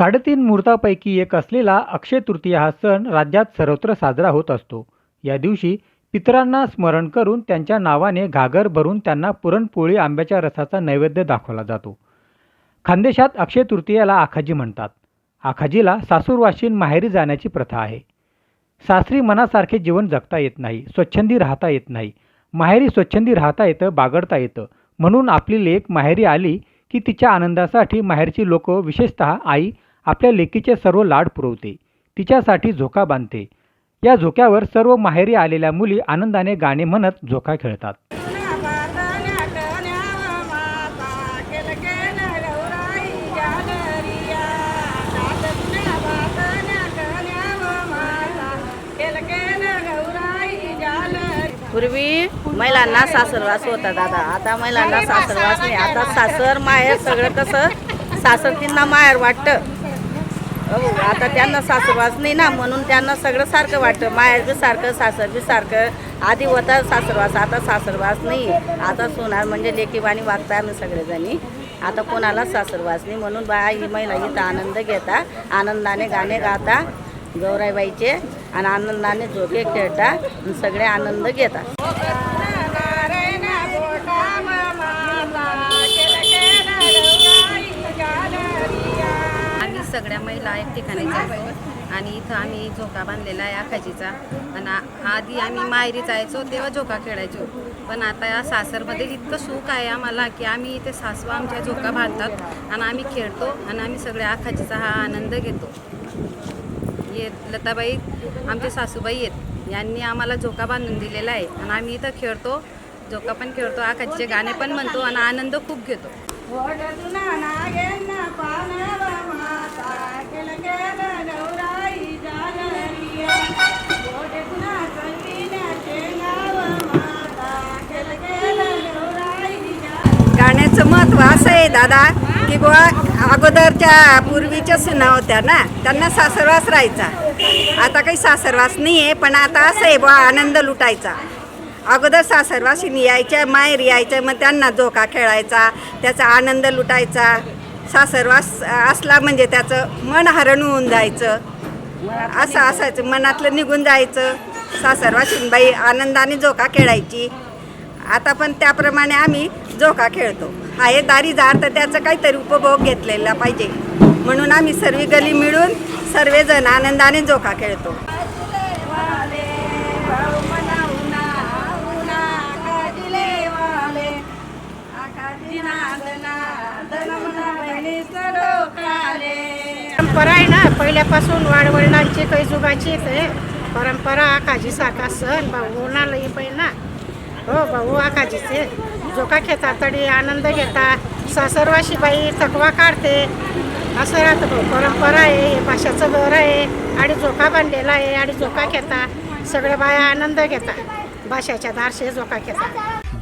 साडेतीन मुहूर्तापैकी एक असलेला अक्षय तृतीया हा सण राज्यात सर्वत्र साजरा होत असतो. या दिवशी पितरांना स्मरण करून त्यांच्या नावाने घागर भरून त्यांना पुरणपोळी आंब्याच्या रसाचा नैवेद्य दाखवला जातो. खानदेशात अक्षय तृतीयाला आखाजी म्हणतात. आखाजीला सासूरवाशीन माहेरी जाण्याची प्रथा आहे. सासरी मनासारखे जीवन जगता येत नाही स्वच्छंदी राहता येत नाही. माहेरी स्वच्छंदी राहता येतं बागडता येतं. म्हणून आपली लेख माहेरी आली की तिच्या आनंदासाठी माहेरची लोक विशेषतः आई आपल्या लेकीचे सर्व लाड पुरवते. तिच्यासाठी झोका बांधते. या झोक्यावर सर्व माहेरी आलेल्या मुली आनंदाने गाणे म्हणत झोका खेळतात. पूर्वी महिलांना सासरवास होता दादा. आता महिलांना सासरवास नाही. आता सासर माहेर सगळं कसं सासर तिंना माहेर वाटतं. हो आता त्यांना सासूबाज नाही ना म्हणून त्यांना सगळं सारखं वाटतं. माहेर बी सारखं सासर बी सारखं. आधी होता सासरवास आता सासरवास नाही. आता सोनार म्हणजे लेकीवाणी वागता आम्ही सगळेजणी. आता कोणाला सासरवास नाही म्हणून बा ही महिला इथं आनंद घेता आनंदाने गाणे गाता गौराईबाईचे आणि आनंदाने झोके खेळता सगळे आनंद घेतात महिला एक ठिकाणी जातो आणि इथं आम्ही झोका बांधलेला आहे आखाजीचा आणि आधी आम्ही माहेरी जायचो तेव्हा झोका खेळायचो. पण आता या सासरमध्ये इतकं सुख आहे आम्हाला की आम्ही इथे सासवा आमच्या झोका बांधतात आणि आम्ही खेळतो आणि आम्ही सगळे आखाजीचा हा आनंद घेतो. ये लताबाई आमचे सासूबाई आहेत यांनी आम्हाला झोका बांधून दिलेला आहे. आणि आम्ही इथं खेळतो झोका पण खेळतो आखाजीचे गाणे पण म्हणतो आणि आनंद खूप घेतो. गाण्याचं महत्त्व असं आहे दादा की बुवा अगोदरच्या पूर्वीच्या सुना होत्या ना त्यांना सासरवास राहायचा. आता काही सासरवास नाही आहे पण आता असं आहे बुवा आनंद लुटायचा. अगोदर सासरवासीनी यायच्या माहेर यायच्या मग त्यांना झोका खेळायचा त्याचा आनंद लुटायचा. सासरवास असला म्हणजे त्याचं मन हरण होऊन जायचं. असं असायचं मनातलं निघून जायचं. सासरवासीनबाई आनंदाने झोका खेळायची. आता पण त्याप्रमाणे आम्ही झोका खेळतो. आहे दारी झार तर त्याचा काहीतरी उपभोग घेतलेला पाहिजे. म्हणून आम्ही सर्व गली मिळून सर्वजण आनंदाने झोका खेळतो. परंपरा आहे ना पहिल्यापासून वाडवडिलांची काही जुगाची ते परंपरा काजी सारखा सण भाऊ उन्हाळा लई पाहिजे ना. हो भाऊ आकाजीचे. जोका घेतात तडी आनंद घेता सासरवाशी बाई थकवा काढते. असं राहतं भाऊ परंपरा आहे हे पाशाचं घर आहे. आणि झोका बांधलेला आहे आणि झोका घेता सगळ्या बाया आनंद घेता भाषाच्या दारशे झोका घेतात.